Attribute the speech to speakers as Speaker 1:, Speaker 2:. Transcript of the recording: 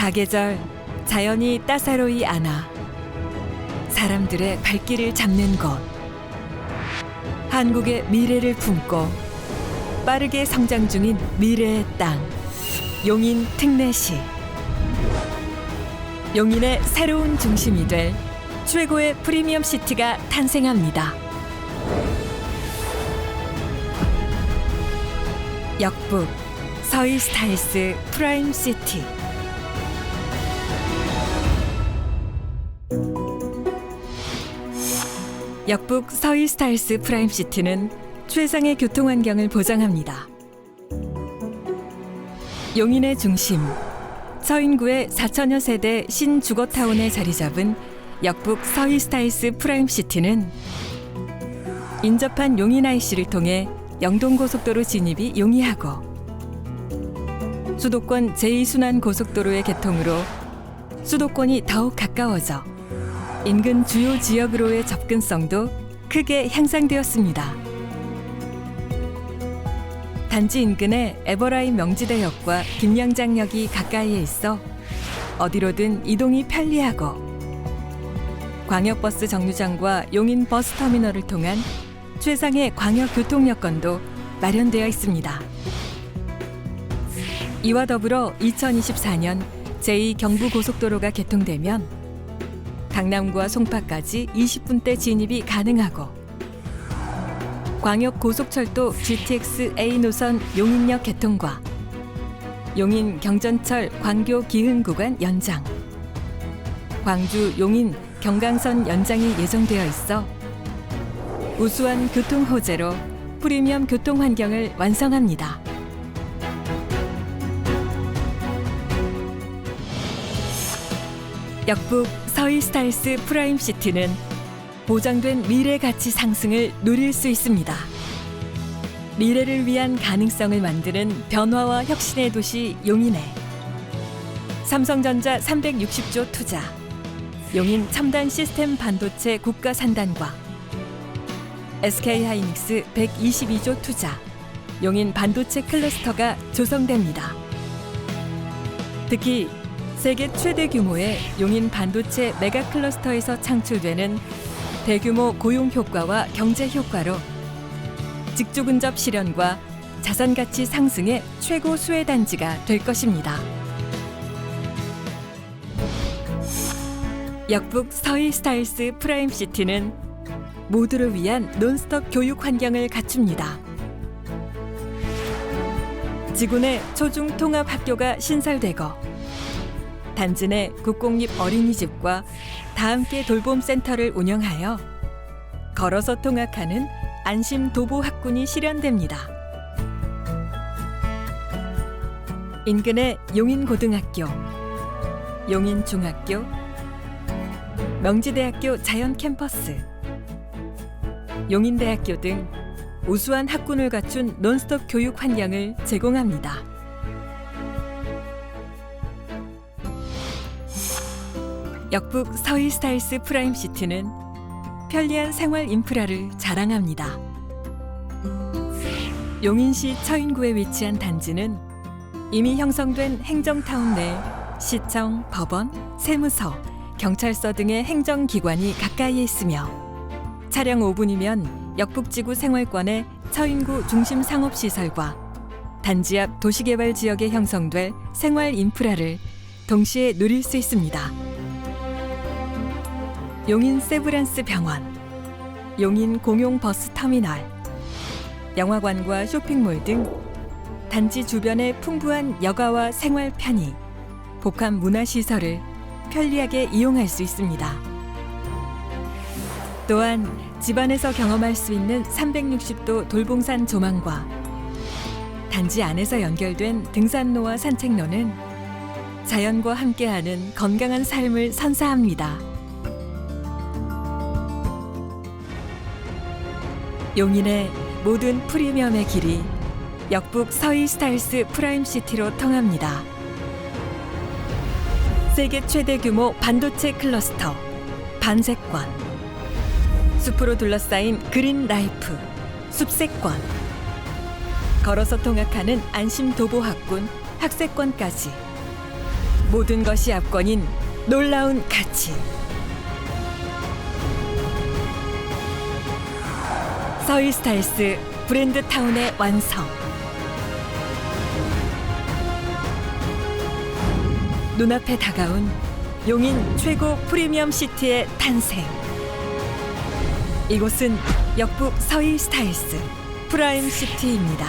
Speaker 1: 사계절 자연이 따사로이 안아 사람들의 발길을 잡는 곳 한국의 미래를 품고 빠르게 성장 중인 미래의 땅. 용인 특례시. 용인의 새로운 중심이 될 최고의 프리미엄 시티가 탄생합니다. 역북 서희 스타일스 프라임 시티 역북 서희 스타일스 프라임 시티는 최상의 교통 환경을 보장합니다. 용인의 중심 서인구의 4천여 세대 신주거 타운에 자리 잡은 역북 서희 스타일스 프라임 시티는 인접한 용인 IC를 통해 영동고속도로 진입이 용이하고 수도권 제2순환 고속도로의 개통으로 수도권이 더욱 가까워져 인근 주요 지역으로의 접근성도 크게 향상되었습니다. 단지 인근에 에버라인 명지대역과 김양장역이 가까이에 있어 어디로든 이동이 편리하고 광역버스 정류장과 용인 버스터미널을 통한 최상의 광역 교통 여건도 마련되어 있습니다. 이와 더불어 2024년 제2경부고속도로가 개통되면 강남과 송파까지 20분대 진입이 가능하고 광역 고속철도 GTX A 노선 용인역 개통과 용인 경전철 광교 기흥 구간 연장, 광주 용인 경강선 연장이 예정되어 있어 우수한 교통 호재로 프리미엄 교통 환경을 완성합니다. 역북 서희 스타일스 프라임 시티는 보장된 미래 가치 상승을 누릴 수 있습니다. 미래를 위한 가능성을 만드는 변화와 혁신의 도시 용인에 삼성전자 360조 투자, 용인 첨단 시스템 반도체 국가 산단과 SK 하이닉스 122조 투자, 용인 반도체 클러스터가 조성됩니다. 특히 세계 최대 규모의 용인 반도체 메가 클러스터에서 창출되는 대규모 고용 효과와 경제 효과로 직주 근접 실현과 자산 가치 상승의 최고 수혜 단지가 될 것입니다. 역북 서희 스타일스 프라임 시티는 모두를 위한 논스톱 교육 환경을 갖춥니다. 지구 내 초중 통합 학교가 신설되고 단지 내 국공립 어린이집과 다함께 돌봄 센터를 운영하여 걸어서 통학하는 안심 도보 학군이 실현됩니다. 인근의 용인고등학교, 용인중학교, 명지대학교 자연 캠퍼스, 용인대학교 등 우수한 학군을 갖춘 논스톱 교육 환경을 제공합니다. 역북 서희 스타일스 프라임 시티는 편리한 생활 인프라를 자랑합니다. 용인시 처인구에 위치한 단지는 이미 형성된 행정타운 내 시청, 법원, 세무서, 경찰서 등의 행정기관이 가까이에 있으며 차량 5분이면 역북지구 생활권의 처인구 중심 상업시설과 단지 앞 도시개발 지역에 형성될 생활 인프라를 동시에 누릴 수 있습니다. 용인 세브란스 병원, 용인 공용 버스 터미널, 영화관과 쇼핑몰 등 단지 주변의 풍부한 여가와 생활 편의, 복합 문화 시설을 편리하게 이용할 수 있습니다. 또한 집안에서 경험할 수 있는 360도 돌봉산 조망과 단지 안에서 연결된 등산로와 산책로는 자연과 함께하는 건강한 삶을 선사합니다. 용인의 모든 프리미엄의 길이 역북 서희 스타일스 프라임 시티로 통합니다. 세계 최대 규모 반도체 클러스터 반세권 숲으로 둘러싸인 그린 라이프 숲세권 걸어서 통학하는 안심 도보 학군 학세권까지 모든 것이 압권인 놀라운 가치. 서울 스타일스 브랜드 타운의 완성. 눈앞에 다가온 용인 최고 프리미엄 시티의 탄생. 이곳은 역북 서희 스타일스 프라임 시티입니다.